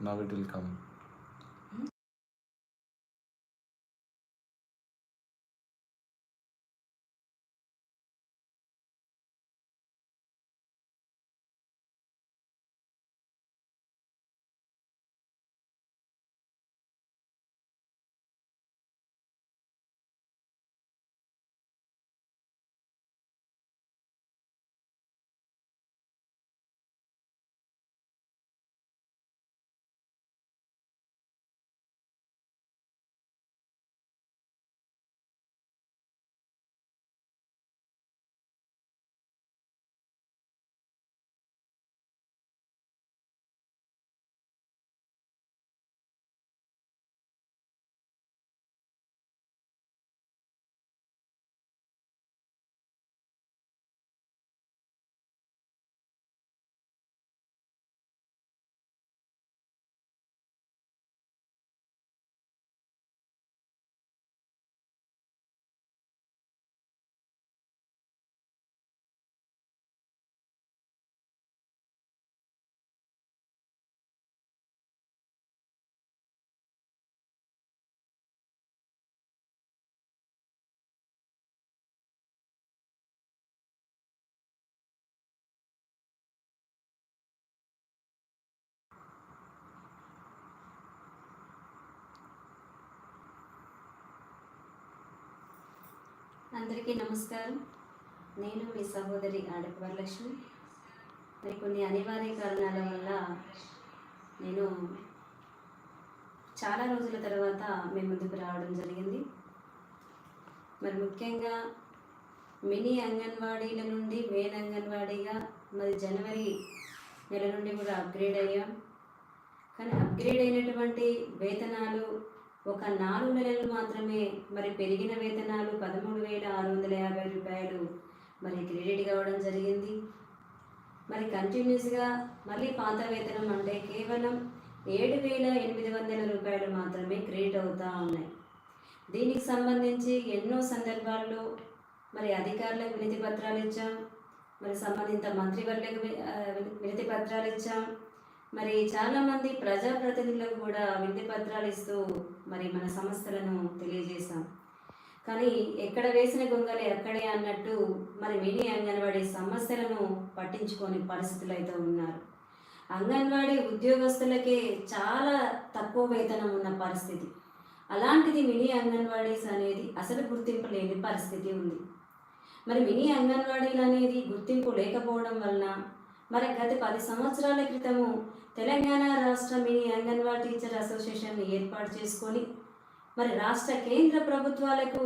Now it will come. అందరికీ నమస్కారం. నేను మీ సహోదరి ఆడపు వరలక్ష్మి మరి కొన్ని అనివార్య కారణాల వల్ల నేను చాలా రోజుల తర్వాత మీ ముందుకు రావడం జరిగింది. మరి ముఖ్యంగా మినీ అంగన్వాడీల నుండి మెయిన్ అంగన్వాడీగా మరి జనవరి నెల నుండి కూడా అప్గ్రేడ్ అయ్యాం. కానీ అప్గ్రేడ్ అయినటువంటి వేతనాలు ఒక నాలుగు నెలలు మాత్రమే మరి పెరిగిన వేతనాలు పదమూడు వేల ఆరు వందల యాభై రూపాయలు. మరి క్రెడిట్ కావడం జరిగింది. మరి కంటిన్యూస్గా మళ్ళీ పాత వేతనం అంటే కేవలం ఏడు వేల ఎనిమిది వందల రూపాయలు మాత్రమే క్రెడిట్ అవుతూ ఉన్నాయి. దీనికి సంబంధించి ఎన్నో సందర్భాల్లో మరి అధికారులకు వినతి పత్రాలు ఇచ్చాం. మరి సంబంధిత మంత్రివర్లకు వినతి పత్రాలు ఇచ్చాం. మరి చాలామంది ప్రజాప్రతినిధులకు కూడా వినతి పత్రాలు ఇస్తూ మరి మన సమస్యలను తెలియజేశాం. కానీ ఎక్కడ వేసిన గొంగలి అక్కడే అన్నట్టు మరి మినీ అంగన్వాడీ సమస్యలను పట్టించుకొని పరిస్థితులు అయితే ఉన్నారు. అంగన్వాడీ ఉద్యోగస్తులకే చాలా తక్కువ వేతనం ఉన్న పరిస్థితి. అలాంటిది మినీ అంగన్వాడీస్ అనేది అసలు గుర్తింపు లేని పరిస్థితి ఉంది. మరి మినీ అంగన్వాడీలు అనేది గుర్తింపు లేకపోవడం వలన మరి గత పది సంవత్సరాల క్రితము తెలంగాణ రాష్ట్ర మినీ అంగన్వాడీ టీచర్ అసోసియేషన్ ఏర్పాటు చేసుకొని మరి రాష్ట్ర కేంద్ర ప్రభుత్వాలకు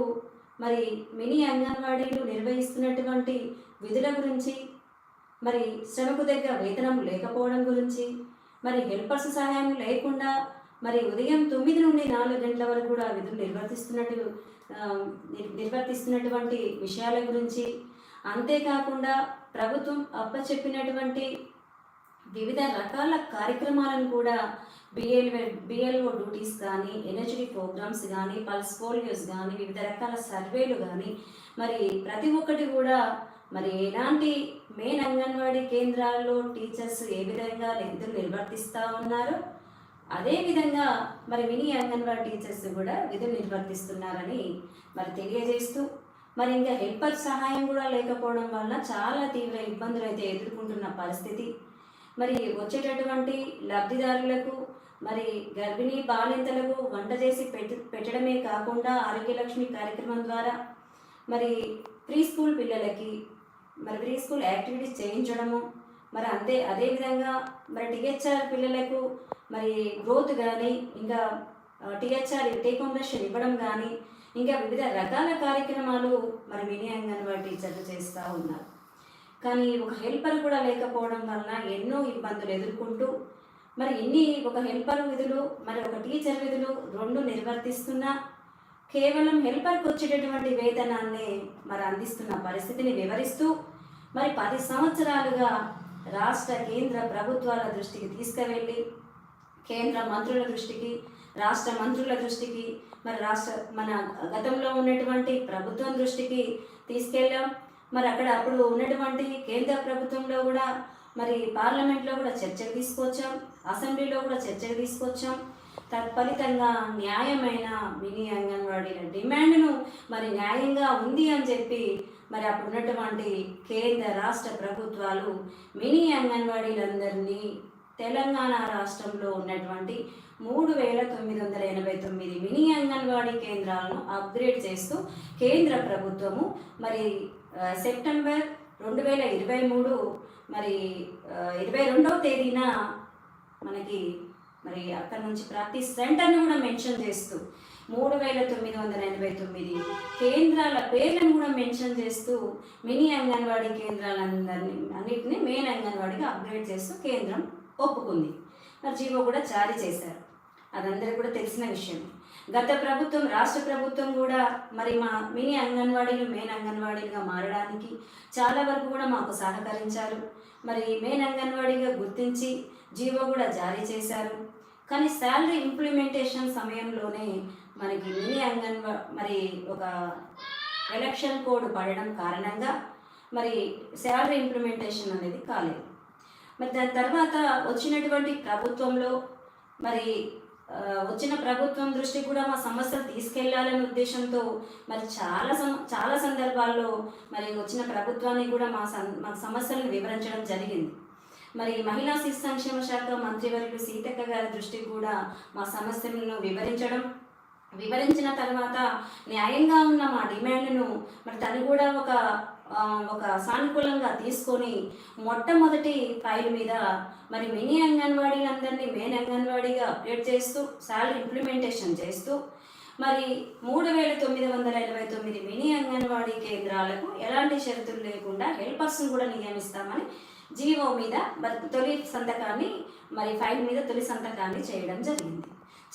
మరి మినీ అంగన్వాడీలు నిర్వహిస్తున్నటువంటి విధుల గురించి మరి శ్రమకు దగ్గర వేతనం లేకపోవడం గురించి మరి హెల్పర్స్ సహాయం లేకుండా మరి ఉదయం తొమ్మిది నుండి నాలుగు గంటల వరకు కూడా విధులు నిర్వర్తిస్తున్నట్టు నిర్వర్తిస్తున్నటువంటి విషయాల గురించి అంతేకాకుండా ప్రభుత్వం అప్పచెప్పినటువంటి వివిధ రకాల కార్యక్రమాలను కూడా బిఎల్ బిఎల్ఓ డ్యూటీస్ కానీ ఎనర్జీ ప్రోగ్రామ్స్ కానీ పల్స్ పోలియోస్ కానీ వివిధ రకాల సర్వేలు కానీ మరి ప్రతి ఒక్కటి కూడా మరి ఎలాంటి మెయిన్ అంగన్వాడీ కేంద్రాల్లో టీచర్స్ ఏ విధంగా విధులు నిర్వర్తిస్తూ ఉన్నారో అదేవిధంగా మరి మినీ అంగన్వాడీ టీచర్స్ కూడా విధులు నిర్వర్తిస్తున్నారని మరి తెలియజేస్తూ మరి ఇంకా హెల్పర్ సహాయం కూడా లేకపోవడం వల్ల చాలా తీవ్ర ఇబ్బందులు అయితే ఎదుర్కొంటున్న పరిస్థితి. మరి వచ్చేటటువంటి లబ్ధిదారులకు మరి గర్భిణీ బాలింతలకు వంట చేసి పెట్టి పెట్టడమే కాకుండా ఆరోగ్యలక్ష్మి కార్యక్రమం ద్వారా మరి ప్రీ స్కూల్ పిల్లలకి మరి ప్రీ స్కూల్ యాక్టివిటీస్ చేయించడము మరి అంతే అదేవిధంగా మరి టీహెచ్ఆర్ పిల్లలకు మరి గ్రోత్ కానీ ఇంకా టీహెచ్ఆర్ టేక్ హోమ్ ఇవ్వడం కానీ ఇంకా వివిధ రకాల కార్యక్రమాలు మరి మినీ అంగన్వాడీ టీచర్లు చేస్తూ ఉన్నారు. కానీ ఒక హెల్పర్ కూడా లేకపోవడం వలన ఎన్నో ఇబ్బందులు ఎదుర్కొంటూ మరి ఇన్ని ఒక హెల్పర్ విధులు మరి ఒక టీచర్ విధులు రెండు నిర్వర్తిస్తున్నా కేవలం హెల్పర్కి వచ్చేటటువంటి వేతనాన్ని మరి అందిస్తున్న పరిస్థితిని వివరిస్తూ మరి పది సంవత్సరాలుగా రాష్ట్ర కేంద్ర ప్రభుత్వాల దృష్టికి తీసుకువెళ్ళి కేంద్ర మంత్రుల దృష్టికి రాష్ట్ర మంత్రుల దృష్టికి మరి రాష్ట్ర మన గతంలో ఉన్నటువంటి ప్రభుత్వం దృష్టికి తీసుకెళ్ళాం. మరి అక్కడ అప్పుడు ఉన్నటువంటి కేంద్ర ప్రభుత్వంలో కూడా మరి పార్లమెంట్లో కూడా చర్చకు తీసుకొచ్చాం. అసెంబ్లీలో కూడా చర్చకు తీసుకొచ్చాం. తత్ఫలితంగా న్యాయమైన మినీ అంగన్వాడీల డిమాండ్ను మరి న్యాయంగా ఉంది అని చెప్పి మరి అప్పుడు ఉన్నటువంటి కేంద్ర రాష్ట్ర ప్రభుత్వాలు మినీ అంగన్వాడీలందరినీ తెలంగాణ రాష్ట్రంలో ఉన్నటువంటి మూడు వేల తొమ్మిది వందల ఎనభై తొమ్మిది మినీ అంగన్వాడీ కేంద్రాలను అప్గ్రేడ్ చేస్తూ కేంద్ర ప్రభుత్వము మరి సెప్టెంబర్ రెండు వేల ఇరవై మూడు మరి ఇరవై రెండవ తేదీన మనకి మరి అక్కడ నుంచి ప్రతి సెంటర్ని కూడా మెన్షన్ చేస్తూ మూడు వేల తొమ్మిది వందల ఎనభై తొమ్మిది కేంద్రాల పేర్లను కూడా మెన్షన్ చేస్తూ మినీ అంగన్వాడీ కేంద్రాలందరినీ అన్నిటిని మెయిన్ అంగన్వాడీగా అప్గ్రేడ్ చేస్తూ కేంద్రం ఒప్పుకుంది. మరి జీవో కూడా జారీ చేశారు. అదందరికీ కూడా తెలిసిన విషయం. గత ప్రభుత్వం రాష్ట్ర ప్రభుత్వం కూడా మరి మా మినీ అంగన్వాడీలు మెయిన్ అంగన్వాడీలుగా మారడానికి చాలా వరకు కూడా మాకు సహకరించారు. మరి మెయిన్ అంగన్వాడీగా గుర్తించి జీవో కూడా జారీ చేశారు. కానీ శాలరీ ఇంప్లిమెంటేషన్ సమయంలోనే మనకి మినీ అంగన్వా మరి ఒక ఎలక్షన్ కోడ్ పడడం కారణంగా మరి శాలరీ ఇంప్లిమెంటేషన్ అనేది కాలేదు. మరి దాని తర్వాత వచ్చినటువంటి ప్రభుత్వంలో మరి వచ్చిన ప్రభుత్వం దృష్టి కూడా మా సమస్యలు తీసుకెళ్ళాలనే ఉద్దేశంతో మరి చాలా సం చాలా సందర్భాల్లో మరి వచ్చిన ప్రభుత్వాన్ని కూడా మా సం మా సమస్యలను వివరించడం జరిగింది. మరి మహిళా శిశు సంక్షేమ శాఖ మంత్రివర్యులు సీతక్క గారి దృష్టికి కూడా మా సమస్యలను వివరించడం వివరించిన తర్వాత న్యాయంగా ఉన్న మా డిమాండ్ను మరి తను కూడా ఒక ఒక సానుకూలంగా తీసుకొని మొట్టమొదటి ఫైల్ మీద మరి మినీ అంగన్వాడీలందరినీ మెయిన్ అంగన్వాడీగా అప్డేట్ చేస్తూ శాలరీ ఇంప్లిమెంటేషన్ చేస్తూ మరి మూడు వేల తొమ్మిది వందల ఎనభై తొమ్మిది మినీ అంగన్వాడీ కేంద్రాలకు ఎలాంటి షరతులు లేకుండా హెల్పర్స్ను కూడా నియమిస్తామని జీవో మీద తొలి సంతకాన్ని మరి ఫైల్ మీద తొలి సంతకాన్ని చేయడం జరిగింది.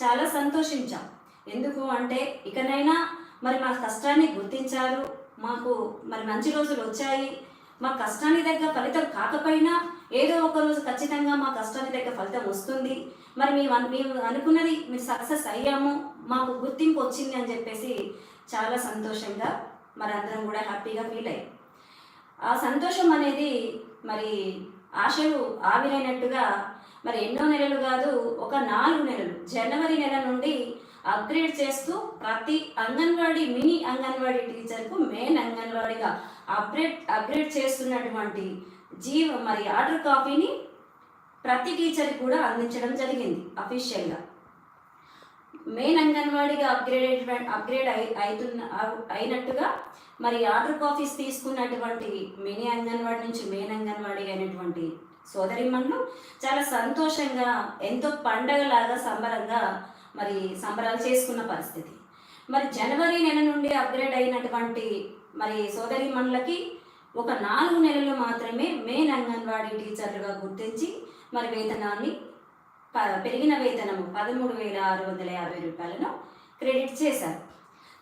చాలా సంతోషించాం. ఎందుకు అంటే ఇకనైనా మరి మా కష్టాన్ని గుర్తించారు మాకు మరి మంచి రోజులు వచ్చాయి. మా కష్టానికి దగ్గర ఫలితం కాకపోయినా ఏదో ఒక రోజు ఖచ్చితంగా మా కష్టానికి దగ్గర ఫలితం వస్తుంది. మరి మేము మేము అనుకున్నది మీరు సక్సెస్ అయ్యాము. మాకు గుర్తింపు వచ్చింది అని చెప్పేసి చాలా సంతోషంగా మరి అందరం కూడా హ్యాపీగా ఫీల్ అయ్యాం. ఆ సంతోషం అనేది మరి ఆశలు ఆవిరైనట్టుగా మరి ఎన్నో నెలలు కాదు ఒక నాలుగు నెలలు జనవరి నెల నుండి అప్గ్రేడ్ చేస్తూ ప్రతి అంగన్వాడీ మినీ అంగన్వాడీ టీచర్కు మెయిన్ అంగన్వాడీగా అప్గ్రేడ్ అప్గ్రేడ్ చేస్తున్నటువంటి జీవ మరి ఆర్డర్ కాపీని ప్రతి టీచర్ కూడా అందించడం జరిగింది అఫీషియల్గా. మెయిన్ అంగన్వాడీగా అప్గ్రేడ్ అప్గ్రేడ్ అయి అవుతున్న అయినట్టుగా మరి ఆర్డర్ కాఫీస్ తీసుకున్నటువంటి మినీ అంగన్వాడి నుంచి మెయిన్ అంగన్వాడీ అయినటువంటి సోదరిమణులు చాలా సంతోషంగా ఎంతో పండగలాగా సంబరంగా మరి సంబరాలు చేసుకున్న పరిస్థితి. మరి జనవరి నెల నుండి అప్గ్రేడ్ అయినటువంటి మరి సోదరిమణులకి ఒక నాలుగు నెలలు మాత్రమే మెయిన్ అంగన్వాడీ టీచర్లుగా గుర్తించి మరి వేతనాన్ని ప- పెరిగిన వేతనము పదమూడు వేల ఆరు వందల యాభై రూపాయలను క్రెడిట్ చేశారు.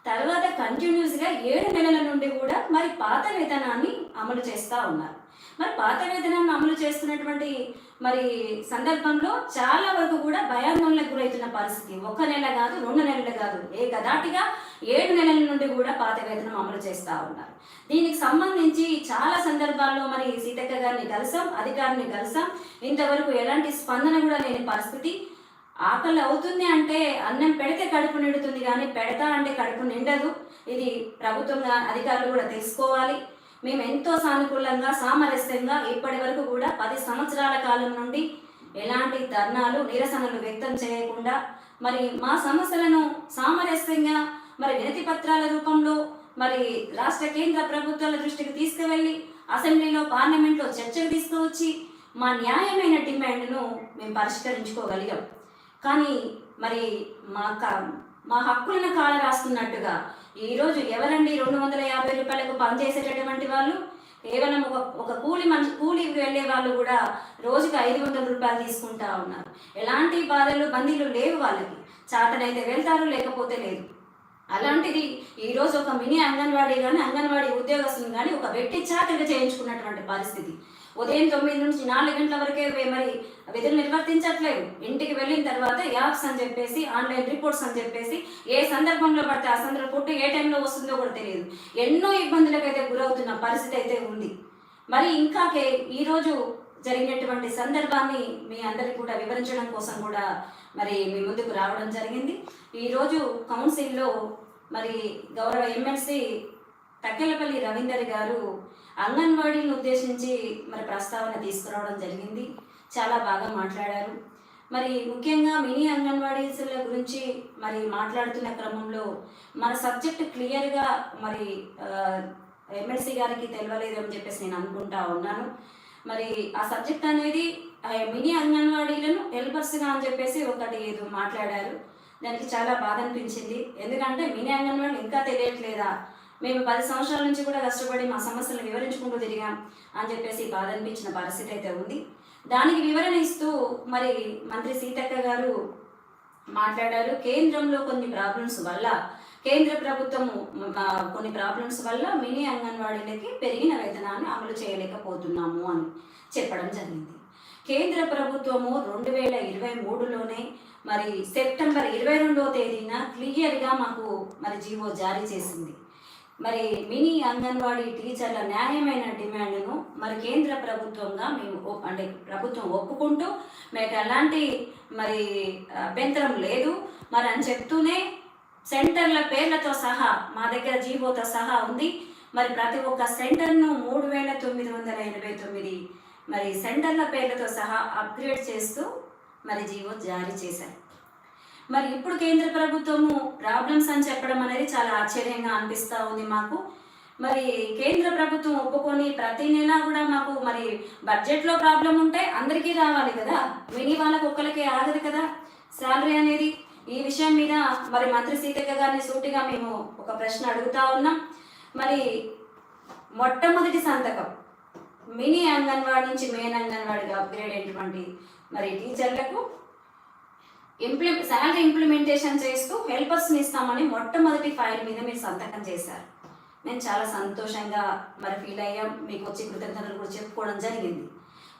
తర్వాత కంటిన్యూస్గా ఏడు నెలల నుండి కూడా మరి పాత వేతనాన్ని అమలు చేస్తూ ఉన్నారు. మరి పాత వేతనాన్ని అమలు చేస్తున్నటువంటి మరి సందర్భంలో చాలా వరకు కూడా భయాందోళనకు గురవుతున్న పరిస్థితి. ఒక నెల కాదు రెండు నెలలు కాదు ఏ గదాటిగా ఏడు నెలల నుండి కూడా పాత వేతనం అమలు చేస్తూ ఉన్నారు. దీనికి సంబంధించి చాలా సందర్భాల్లో మరి సీతక్క గారిని కలిసాం అధికారిని కలిసాం. ఇంతవరకు ఎలాంటి స్పందన కూడా లేని పరిస్థితి. ఆకలి అవుతుంది అంటే అన్నం పెడితే కడుపు నిండుతుంది కానీ పెడతా అంటే కడుపు నిండదు. ఇది ప్రభుత్వం అధికారులు కూడా తెలుసుకోవాలి. మేము ఎంతో సానుకూలంగా సామరస్యంగా ఇప్పటి వరకు కూడా పది సంవత్సరాల కాలం నుండి ఎలాంటి ధర్నాలు నిరసనలు వ్యక్తం చేయకుండా మరి మా సమస్యలను సామరస్యంగా మరి వినతి పత్రాల రూపంలో మరి రాష్ట్ర కేంద్ర ప్రభుత్వాల దృష్టికి తీసుకువెళ్ళి అసెంబ్లీలో పార్లమెంట్లో చర్చకు తీసుకువచ్చి మా న్యాయమైన డిమాండ్ను మేము పరిష్కరించుకోగలిగాం. కానీ మరి మా క- మా హక్కులను కాల రాస్తున్నట్టుగా ఈరోజు ఎవరండి రెండు వందల యాభై రూపాయలకు పనిచేసేటటువంటి వాళ్ళు? కేవలం ఒక ఒక కూలి మనిషి కూలికి వెళ్ళే వాళ్ళు కూడా రోజుకి ఐదు వందల రూపాయలు తీసుకుంటా ఉన్నారు. ఎలాంటి బాధలు బందీలు లేవు వాళ్ళకి. చాటనైతే వెళ్తారు లేకపోతే లేదు. అలాంటిది ఈరోజు ఒక మినీ అంగన్వాడీ కానీ అంగన్వాడీ ఉద్యోగస్తులు కానీ ఒక వెట్టి చాకరిగా చేయించుకున్నటువంటి పరిస్థితి. ఉదయం తొమ్మిది నుంచి నాలుగు గంటల వరకే మరి విధులు నిర్వర్తించట్లేదు. ఇంటికి వెళ్ళిన తర్వాత యాప్స్ అని చెప్పేసి ఆన్లైన్ రిపోర్ట్స్ అని చెప్పేసి ఏ సందర్భంలో పడితే ఆ సందర్భం పుట్టి ఏ టైంలో వస్తుందో కూడా తెలియదు. ఎన్నో ఇబ్బందులకు అయితే గురవుతున్న పరిస్థితి అయితే ఉంది. మరి ఇంకా ఈరోజు జరిగినటువంటి సందర్భాన్ని మీ అందరికి కూడా వివరించడం కోసం కూడా మరి మీ ముందుకు రావడం జరిగింది. ఈరోజు కౌన్సిల్లో మరి గౌరవ ఎమ్మెల్సీ తక్కెలపల్లి రవీందర్ గారు అంగన్వాడీని ఉద్దేశించి మరి ప్రస్తావన తీసుకురావడం జరిగింది. చాలా బాగా మాట్లాడారు. మరి ముఖ్యంగా మినీ అంగన్వాడీల గురించి మరి మాట్లాడుతున్న క్రమంలో మన సబ్జెక్ట్ క్లియర్గా మరి ఎమ్మెల్సీ గారికి తెలియలేదు అని చెప్పేసి నేను అనుకుంటా ఉన్నాను. మరి ఆ సబ్జెక్ట్ అనేది మినీ అంగన్వాడీలను హెల్పర్స్గా అని చెప్పేసి ఒకటి ఏదో మాట్లాడారు. దానికి చాలా బాధ అనిపించింది. ఎందుకంటే మినీ అంగన్వాడీ ఇంకా తెలియట్లేదా? మేము పది సంవత్సరాల నుంచి కూడా కష్టపడి మా సమస్యలను వివరించుకుంటూ తిరిగాం అని చెప్పేసి బాధ అనిపించిన పరిస్థితి అయితే ఉంది. దానికి వివరణ ఇస్తూ మరి మంత్రి సీతక్క గారు మాట్లాడారు. కేంద్రంలో కొన్ని ప్రాబ్లమ్స్ వల్ల కేంద్ర ప్రభుత్వము కొన్ని ప్రాబ్లమ్స్ వల్ల మినీ అంగన్వాడీలకి పెరిగిన వేతనాన్ని అమలు చేయలేకపోతున్నాము అని చెప్పడం జరిగింది. కేంద్ర ప్రభుత్వము రెండు వేల ఇరవై మూడులోనే మరి సెప్టెంబర్ ఇరవై రెండవ తేదీన క్లియర్గా మాకు మరి జీవో జారీ చేసింది. మరి మినీ అంగన్వాడీ టీచర్ల న్యాయమైన డిమాండ్ను మరి కేంద్ర ప్రభుత్వంగా మేము అంటే ప్రభుత్వం ఒప్పుకుంటూ మీకు ఎలాంటి మరి అభ్యంతరం లేదు. మరి అని చెప్తూనే సెంటర్ల పేర్లతో సహా మా దగ్గర జీవోతో సహా ఉంది. మరి ప్రతి ఒక్క సెంటర్ను మూడు వేల తొమ్మిది వందల ఎనభై తొమ్మిది మరి సెంటర్ల పేర్లతో సహా అప్గ్రేడ్ చేస్తూ మరి జీవో జారీ చేశారు. మరి ఇప్పుడు కేంద్ర ప్రభుత్వము ప్రాబ్లమ్స్ అని చెప్పడం అనేది చాలా ఆశ్చర్యంగా అనిపిస్తూ ఉంది మాకు. మరి కేంద్ర ప్రభుత్వం ఒప్పుకొని ప్రతి నెల కూడా మాకు మరి బడ్జెట్లో ప్రాబ్లం ఉంటే అందరికీ రావాలి కదా? మినీ వాళ్ళకు ఒక్కరికే ఆగదు కదా? శాలరీ అనేది ఈ విషయం మీద మరి మంత్రి సీతక్క గారిని సూటిగా మేము ఒక ప్రశ్న అడుగుతా ఉన్నాం. మరి మొట్టమొదటి సంతకం మినీ అంగన్వాడి నుంచి మెయిన్ అంగన్వాడిగా అప్గ్రేడ్ అయినటువంటి మరి టీచర్లకు ఇంప్లి శాలరీ ఇంప్లిమెంటేషన్ చేస్తూ హెల్పర్స్ని ఇస్తామని మొట్టమొదటి ఫైల్ మీద మీరు సంతకం చేశారు. మేము చాలా సంతోషంగా మరి ఫీల్ అయ్యాం. మీకు వచ్చి కృతజ్ఞతలు కూడా చెప్పుకోవడం జరిగింది.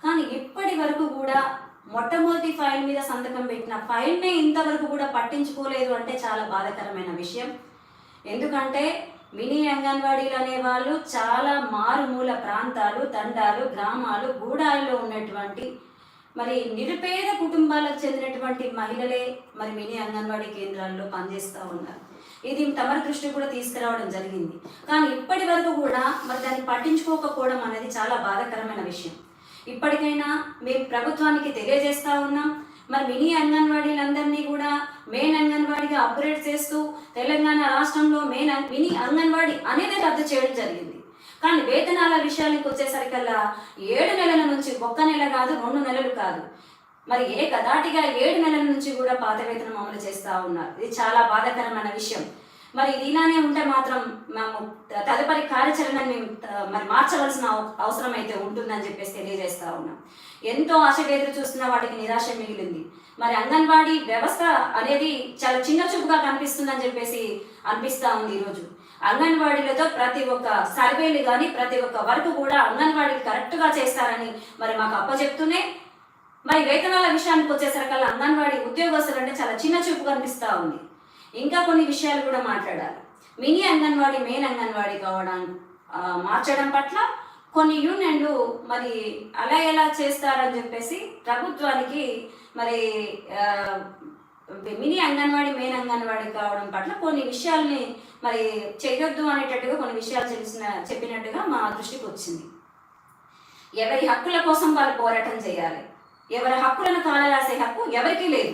కానీ ఇప్పటి వరకు కూడా మొట్టమొదటి ఫైల్ మీద సంతకం పెట్టిన ఫైల్నే ఇంతవరకు కూడా పట్టించుకోలేదు అంటే చాలా బాధాకరమైన విషయం. ఎందుకంటే మినీ అంగన్వాడీలు అనేవాళ్ళు చాలా మారుమూల ప్రాంతాలు తండాలు గ్రామాలు గూడాల్లో ఉన్నటువంటి మరి నిరుపేద కుటుంబాలకు చెందినటువంటి మహిళలే మరి మినీ అంగన్వాడీ కేంద్రాల్లో పనిచేస్తూ ఉన్నారు. ఇది తమరి దృష్టి కూడా తీసుకురావడం జరిగింది. కానీ ఇప్పటి వరకు కూడా మరి దాన్ని పట్టించుకోకపోవడం అనేది చాలా బాధాకరమైన విషయం. ఇప్పటికైనా మేము ప్రభుత్వానికి తెలియజేస్తూ ఉన్నాం. మరి మినీ అంగన్వాడీలందరినీ కూడా మెయిన్ అంగన్వాడీగా అప్గ్రేడ్ చేస్తూ తెలంగాణ రాష్ట్రంలో మెయిన్ మినీ అంగన్వాడీ అనేది రద్దు చేయడం జరిగింది. కానీ వేతనాల విషయానికి వచ్చేసరికల్లా ఏడు నెలల నుంచి ఒక్క నెల కాదు రెండు నెలలు కాదు. మరి ఏ కదాటిగా ఏడు నెలల నుంచి కూడా పాత వేతనం అమలు చేస్తూ ఉన్నారు. ఇది చాలా బాధాకరమైన విషయం. మరి ఇది ఇలానే ఉంటే మాత్రం మేము తదుపరి కార్యాచరణ మేము మరి మార్చవలసిన అవసరం అయితే ఉంటుందని చెప్పేసి తెలియజేస్తా ఉన్నాం. ఎంతో ఆశగా చూస్తున్న వాటికి నిరాశ మిగిలింది. మరి అంగన్వాడీ వ్యవస్థ అనేది చాలా చిన్న చూపుగా కనిపిస్తుందని చెప్పేసి అనిపిస్తూ ఉంది ఈరోజు. అంగన్వాడీలతో ప్రతి ఒక్క సర్వేలు కానీ ప్రతి ఒక్క వర్క్ కూడా అంగన్వాడీలు కరెక్ట్గా చేస్తారని మరి మాకు అప్పచెప్తూనే మరి వేతనాల విషయానికి వచ్చేసరికల్లా అంగన్వాడీ ఉద్యోగస్తులు అంటే చాలా చిన్న చూపు కనిపిస్తూ ఉంది. ఇంకా కొన్ని విషయాలు కూడా మాట్లాడాలి. మినీ అంగన్వాడీ మెయిన్ అంగన్వాడీ కావడం మార్చడం పట్ల కొన్ని యూనియన్లు మరి అలా ఎలా చేస్తారని చెప్పేసి ప్రభుత్వానికి మరి మినీ అంగన్వాడీ మెయిన్ అంగన్వాడీ కావడం పట్ల కొన్ని విషయాల్ని మరి చేయొద్దు అనేటట్టుగా కొన్ని విషయాలు తెలిసిన చెప్పినట్టుగా మా దృష్టికి వచ్చింది. ఎవరి హక్కుల కోసం వాళ్ళు పోరాటం చేయాలి. ఎవరి హక్కులను కాలరాసే హక్కు ఎవరికీ లేదు.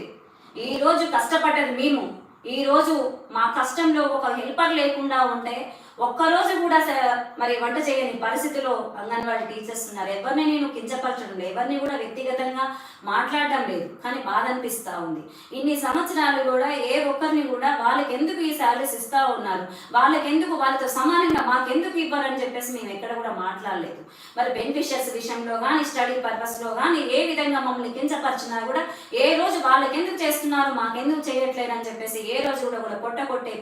ఈరోజు కష్టపడ్డది మేము. ఈరోజు మా కష్టంలో ఒక హెల్పర్ లేకుండా ఉంటే ఒక్కరోజు కూడా మరి వంట చేయని పరిస్థితిలో అంగన్వాడీ టీచర్స్ ఉన్నారు. ఎవరిని నేను కించపరచడం లేదు. ఎవరిని కూడా వ్యక్తిగతంగా మాట్లాడడం లేదు. కానీ బాధ అనిపిస్తూ ఉంది. ఇన్ని సంవత్సరాలు కూడా ఏ ఒక్కరిని కూడా వాళ్ళకి ఎందుకు ఈ శాలరీస్ ఇస్తూ ఉన్నారు? వాళ్ళకి ఎందుకు వాళ్ళతో సమానంగా మాకెందుకు ఇవ్వరని చెప్పేసి మేము ఎక్కడ కూడా మాట్లాడలేదు. మరి బెనిఫిషియర్స్ విషయంలో కానీ స్టడీ పర్పస్లో కానీ ఏ విధంగా మమ్మల్ని కించపరిచినా కూడా ఏ రోజు వాళ్ళకి ఎందుకు చేస్తున్నారు? మాకెందుకు చేయట్లేదు అని చెప్పేసి ఏ రోజు కూడా కూడా కొట్ట కొట్టే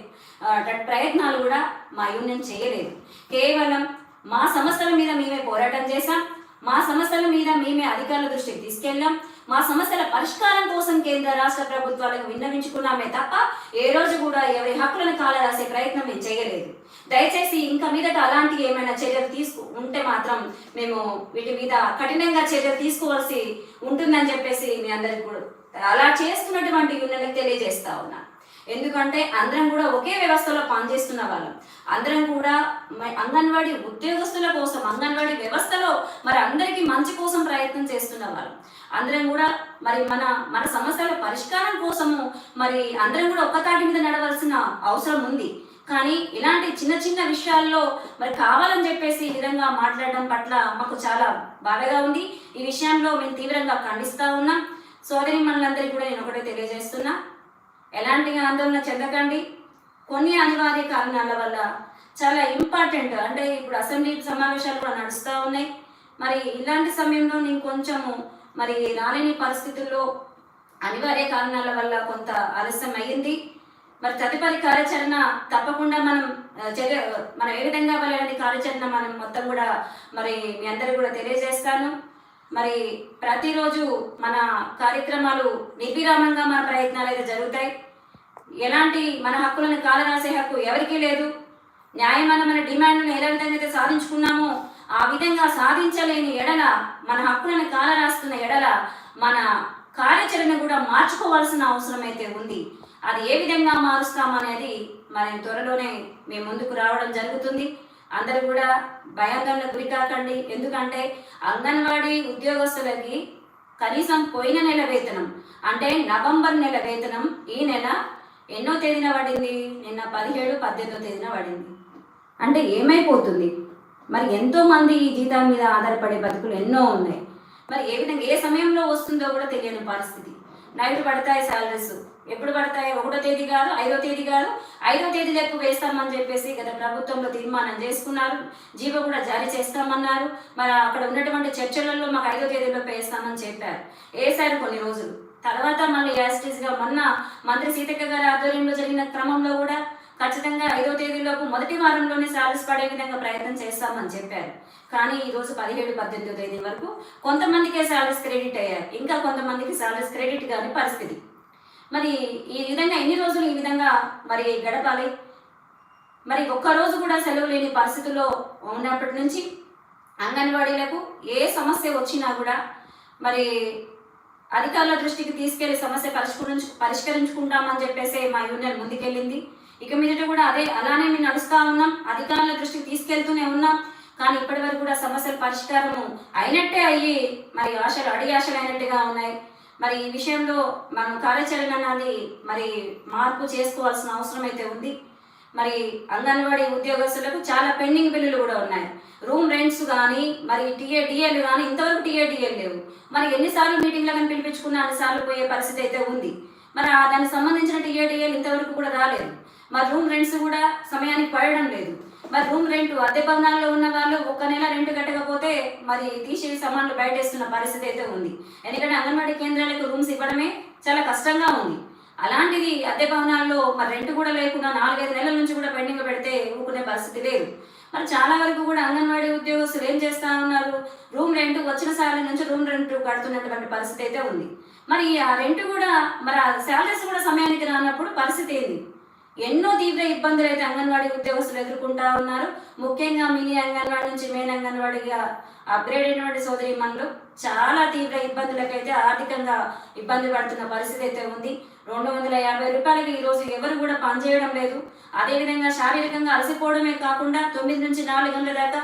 ప్రయత్నాలు కూడా మా యూనియన్ చేయలేదు. కేవలం మా సమస్యల మీద మేమే పోరాటం చేశాం. మా సమస్యల మీద మేమే అధికారుల దృష్టికి తీసుకెళ్ళాం. మా సమస్యల పరిష్కారం కోసం కేంద్ర రాష్ట్ర ప్రభుత్వాలకు విన్నవించుకున్నామే తప్ప ఏ రోజు కూడా ఎవరి హక్కులను కాలరాసే ప్రయత్నం మేము చేయలేదు. దయచేసి ఇంకా మీదట అలాంటి ఏమైనా చర్యలు తీసుకు ఉంటే మాత్రం మేము వీటి మీద కఠినంగా చర్యలు తీసుకోవాల్సి ఉంటుందని చెప్పేసి మీ అందరికి కూడా అలా చేస్తున్నటువంటి యూనియన్లకు తెలియజేస్తా ఉన్నా. ఎందుకంటే అందరం కూడా ఒకే వ్యవస్థలో పనిచేస్తున్న వాళ్ళం. అందరం కూడా అంగన్వాడీ ఉద్యోగస్తుల కోసం అంగన్వాడీ వ్యవస్థలో మరి అందరికీ మంచి కోసం ప్రయత్నం చేస్తున్న వాళ్ళం. అందరం కూడా మరి మన మన సమస్యల పరిష్కారం కోసము మరి అందరం కూడా ఒక్కతాటి మీద నడవలసిన అవసరం ఉంది. కానీ ఇలాంటి చిన్న చిన్న విషయాల్లో మరి కావాలని చెప్పేసి ఈ విధంగా మాట్లాడడం పట్ల మాకు చాలా బాధగా ఉంది. ఈ విషయంలో మేము తీవ్రంగా ఖండిస్తూ ఉన్నాం. సోదరి మనందరికీ కూడా నేను ఒకటే తెలియజేస్తున్నా. ఎలాంటి ఆందోళన చెందకండి. కొన్ని అనివార్య కారణాల వల్ల చాలా ఇంపార్టెంట్ అంటే ఇప్పుడు అసెంబ్లీ సమావేశాలు కూడా నడుస్తూ ఉన్నాయి. మరి ఇలాంటి సమయంలో నేను కొంచెము మరి రాలేని పరిస్థితుల్లో అనివార్య కారణాల వల్ల కొంత ఆలస్యం అయ్యింది. మరి తదుపరి కార్యాచరణ తప్పకుండా మనం ఆ, చర్య మనం ఏ విధంగా వెళ్ళాలని కార్యాచరణ మనం మొత్తం కూడా మరి మీ అందరికి కూడా తెలియజేస్తాను. మరి ప్రతిరోజు మన కార్యక్రమాలు నిర్విరామంగా మన ప్రయత్నాలు అయితే జరుగుతాయి. ఎలాంటి మన హక్కులను కాలరాసే హక్కు ఎవరికీ లేదు. న్యాయమైన డిమాండ్లను ఏ విధంగా అయితే సాధించుకున్నామో ఆ విధంగా సాధించలేని ఎడల మన హక్కులను కాలరాస్తున్న ఎడల మన కార్యాచరణ కూడా మార్చుకోవాల్సిన అవసరం అయితే ఉంది. అది ఏ విధంగా మారుస్తామనేది మరి త్వరలోనే మేము ముందుకు రావడం జరుగుతుంది. అందరూ కూడా భయాందోళన గురి కాకండి. ఎందుకంటే అంగన్వాడీ ఉద్యోగస్తులకి కనీసం పోయిన నెల వేతనం అంటే నవంబర్ నెల వేతనం ఈ నెల ఎన్నో తేదీన పడింది? నిన్న పదిహేడు పద్దెనిమిదో తేదీన పడింది. అంటే ఏమైపోతుంది? మరి ఎంతో మంది ఈ జీతం మీద ఆధారపడే బతుకులు ఎన్నో ఉన్నాయి. మరి ఏ విధంగా ఏ సమయంలో వస్తుందో కూడా తెలియని పరిస్థితి. నైట్ పడతాయి సాలరీస్. ఎప్పుడు పడతాయి ఒకటో తేదీ కాదు ఐదో తేదీ కాదు. ఐదో తేదీ లెక్క వేస్తామని చెప్పేసి గత ప్రభుత్వంలో తీర్మానం చేసుకున్నారు. జీవో కూడా జారీ చేస్తామన్నారు. మరి అక్కడ ఉన్నటువంటి చర్చలలో మాకు ఐదో తేదీలో వేస్తామని చెప్పారు. వేశారు కొన్ని రోజులు. తర్వాత మళ్ళీ యాస్టీస్గా మొన్న మంత్రి సీతక్క గారి ఆధ్వర్యంలో జరిగిన క్రమంలో కూడా ఖచ్చితంగా ఐదో తేదీలోపు మొదటి వారంలోనే సాలస్ పడే విధంగా ప్రయత్నం చేస్తామని చెప్పారు. కానీ ఈ రోజు పదిహేడు పద్దెనిమిదో తేదీ వరకు కొంతమందికే సాలస్ క్రెడిట్ అయ్యారు. ఇంకా కొంతమందికి సాలరీస్ క్రెడిట్ కాని పరిస్థితి. మరి ఈ విధంగా ఎన్ని రోజులు ఈ విధంగా మరి గడపాలి? మరి ఒక్క రోజు కూడా సెలవు లేని పరిస్థితుల్లో ఉన్నప్పటి నుంచి అంగన్వాడీలకు ఏ సమస్య వచ్చినా కూడా మరి అధికారుల దృష్టికి తీసుకెళ్ళి సమస్య పరిష్కరించు పరిష్కరించుకుంటామని చెప్పేసి మా యూనియన్ ముందుకెళ్ళింది. ఇక మీదట కూడా అదే అలానే మేము నడుస్తూ ఉన్నాం అధికారుల దృష్టికి తీసుకెళ్తూనే ఉన్నాం. కానీ ఇప్పటి వరకు కూడా సమస్యల పరిష్కారము అయినట్టే అయ్యి మరి ఆశలు అడి ఆశలు అయినట్టుగా ఉన్నాయి. మరి ఈ విషయంలో మనం కార్యాచరణ అనేది మరి మార్పు చేసుకోవాల్సిన అవసరం అయితే ఉంది. మరి అంగన్వాడీ ఉద్యోగస్తులకు చాలా పెండింగ్ బిల్లులు కూడా ఉన్నాయి. రూమ్ రెంట్స్ కానీ మరి టీఏ డిఏలు కానీ ఇంతవరకు టీఏ డిఏలు లేవు. మరి ఎన్నిసార్లు మీటింగ్లు కానీ పిలిపించుకున్న అన్నిసార్లు పోయే పరిస్థితి అయితే ఉంది. మరి ఆ దానికి సంబంధించిన టీఏ డిఏలు ఇంతవరకు కూడా రాలేదు. మరి రూమ్ రెంట్స్ కూడా సమయానికి పడడం లేదు. మరి రూమ్ రెంట్ అద్దె భవనాల్లో ఉన్న వాళ్ళు ఒక్క నెల రెంట్ కట్టకపోతే మరి తీసే సామాన్లు బయటేస్తున్న పరిస్థితి అయితే ఉంది. ఎందుకంటే అంగన్వాడీ కేంద్రాలకు రూమ్స్ ఇవ్వడమే చాలా కష్టంగా ఉంది. అలాంటిది అద్దె భవనాల్లో మరి రెంట్ కూడా లేకుండా నాలుగైదు నెలల నుంచి కూడా పెండింగ్ పెడితే ఊరుకునే పరిస్థితి లేదు. మరి చాలా వరకు కూడా అంగన్వాడీ ఉద్యోగస్తులు ఏం చేస్తా ఉన్నారు? రూమ్ రెంట్ వచ్చిన సాలరీ నుంచి రూమ్ రెంట్ కడుతున్నటువంటి పరిస్థితి అయితే ఉంది. మరి ఆ రెంట్ కూడా మరి ఆ శాలరీస్ కూడా సమయానికి రానప్పుడు పరిస్థితి ఏంది? ఎన్నో తీవ్ర ఇబ్బందులు అయితే అంగన్వాడీ ఉద్యోగస్తులు ఎదుర్కొంటా ఉన్నారు. ముఖ్యంగా మినీ అంగన్వాడీ నుంచి మెయిన్ అంగన్వాడీగా అప్గ్రేడ్ అయినటువంటి సోదరి మనలు చాలా తీవ్ర ఇబ్బందులకైతే ఆర్థికంగా ఇబ్బంది పడుతున్న పరిస్థితి అయితే ఉంది. రెండు వందల యాభై రూపాయలకి ఈరోజు ఎవరు కూడా పనిచేయడం లేదు. అదేవిధంగా శారీరకంగా అలసిపోవడమే కాకుండా తొమ్మిది నుంచి నాలుగు గంటల దాకా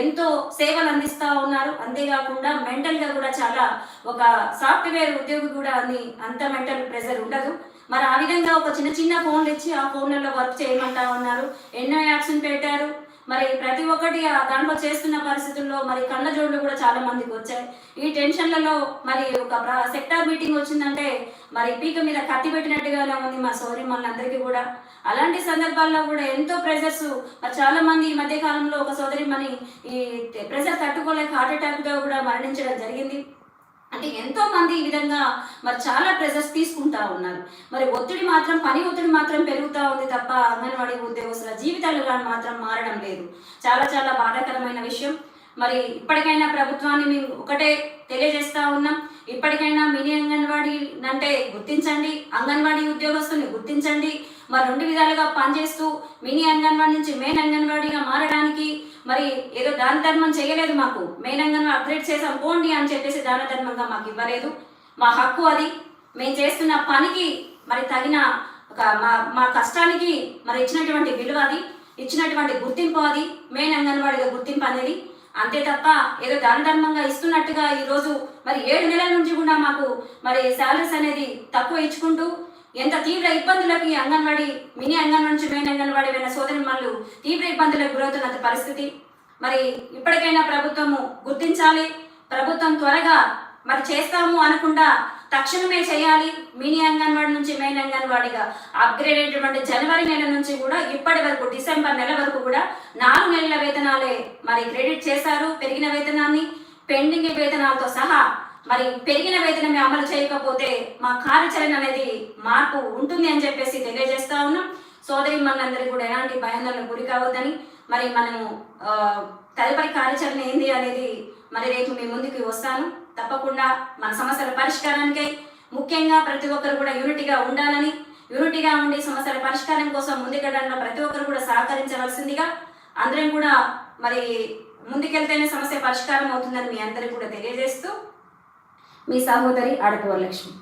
ఎంతో సేవలు అందిస్తూ ఉన్నారు. అంతేకాకుండా మెంటల్గా కూడా చాలా ఒక సాఫ్ట్వేర్ ఉద్యోగి కూడా అని అంత మెంటల్ ప్రెజర్ ఉండదు. మరి ఆ విధంగా ఒక చిన్న చిన్న ఫోన్లు ఇచ్చి ఆ ఫోన్లలో వర్క్ చేయమంటా ఉన్నారు. ఎన్నో యాప్స్ని పెట్టారు. మరి ప్రతి ఒక్కటి ఆ దాంట్లో చేస్తున్న పరిస్థితుల్లో మరి కళ్ళ జోళ్ళు కూడా చాలా మందికి వచ్చాయి. ఈ టెన్షన్లలో మరి ఒక సెక్టార్ మీటింగ్ వచ్చిందంటే మరి పీక మీద కత్తి పెట్టినట్టుగానే ఉంది మా సౌరి మనందరికీ కూడా. అలాంటి సందర్భాల్లో కూడా ఎంతో ప్రెజర్స్ మరి చాలా మంది ఈ మధ్య కాలంలో ఒక సోదరి మని ఈ ప్రెజర్ తట్టుకోలేక హార్ట్ అటాక్ కూడా మరణించడం జరిగింది. అంటే ఎంతో మంది ఈ విధంగా మరి చాలా ప్రెజర్స్ తీసుకుంటా ఉన్నారు. మరి ఒత్తిడి మాత్రం పని ఒత్తిడి మాత్రం పెరుగుతూ ఉంది తప్ప అంగన్వాడీ ఉద్యోగస్తుల జీవితాలు కానీ మాత్రం మారడం లేదు. చాలా చాలా బాధాకరమైన విషయం. మరి ఇప్పటికైనా ప్రభుత్వాన్ని మేము ఒకటే తెలియజేస్తా ఉన్నాం. ఇప్పటికైనా మినీ అంగన్వాడీ అంటే గుర్తించండి అంగన్వాడీ ఉద్యోగస్తుల్ని గుర్తించండి. మరి రెండు విధాలుగా పనిచేస్తూ మినీ అంగన్వాడీ నుంచి మెయిన్ అంగన్వాడీగా మారడానికి మరి ఏదో దాన ధర్మం చేయలేదు మాకు. మెయిన్ అంగన్వాడీ అప్గ్రేడ్ చేసాం పోండి అని చెప్పేసి దాన ధర్మంగా మాకు ఇవ్వలేదు. మా హక్కు అది. మేము చేస్తున్న పనికి మరి తగిన ఒక మా మా కష్టానికి మరి ఇచ్చినటువంటి విలువ అది. ఇచ్చినటువంటి గుర్తింపు అది. మెయిన్ అంగన్వాడిగా గుర్తింపు అనేది. అంతే తప్ప ఏదో దాన ధర్మంగా ఇస్తున్నట్టుగా ఈరోజు మరి ఏడు నెలల నుంచి కూడా మాకు మరి శాలరీస్ అనేది తక్కువ ఇచ్చుకుంటూ ఎంత తీవ్ర ఇబ్బందులకి అంగన్వాడీ మినీ అంగన్వాడి నుంచి మెయిన్ అంగన్వాడీ అయిన సోదరి మళ్ళు తీవ్ర ఇబ్బందులకు గురవుతున్న పరిస్థితి. మరి ఇప్పటికైనా ప్రభుత్వము గుర్తించాలి. ప్రభుత్వం త్వరగా మరి చేస్తాము అనకుండా తక్షణమే చేయాలి. మినీ అంగన్వాడి నుంచి మెయిన్ అంగన్వాడిగా అప్గ్రేడ్ అయినటువంటి జనవరి నెల నుంచి కూడా ఇప్పటి వరకు డిసెంబర్ నెల వరకు కూడా నాలుగు నెలల వేతనాలే మరి క్రెడిట్ చేశారు. పెరిగిన వేతనాన్ని పెండింగ్ వేతనాలతో సహా మరి పెరిగిన వేతనం అమలు చేయకపోతే మా కార్యాచరణ అనేది మార్పు ఉంటుంది అని చెప్పేసి తెలియజేస్తా ఉన్నాం. సోదరి మనందరికీ కూడా ఎలాంటి భయాందోళనకు గురి కావద్దని మరి మనము తదుపరి కార్యాచరణ ఏంది అనేది మరి రేపు మీ ముందుకు వస్తాను. తప్పకుండా మన సమస్యల పరిష్కారానికై ముఖ్యంగా ప్రతి ఒక్కరు కూడా యూనిటీగా ఉండాలని యూనిటీగా ఉండి సమస్యల పరిష్కారం కోసం ముందుకెళ్ళడంలో ప్రతి ఒక్కరు కూడా సహకరించవలసిందిగా అందరం కూడా మరి ముందుకెళ్తేనే సమస్య పరిష్కారం అవుతుందని మీ అందరికీ కూడా తెలియజేస్తూ మీ సహోదరి అడపవరలక్ష్మి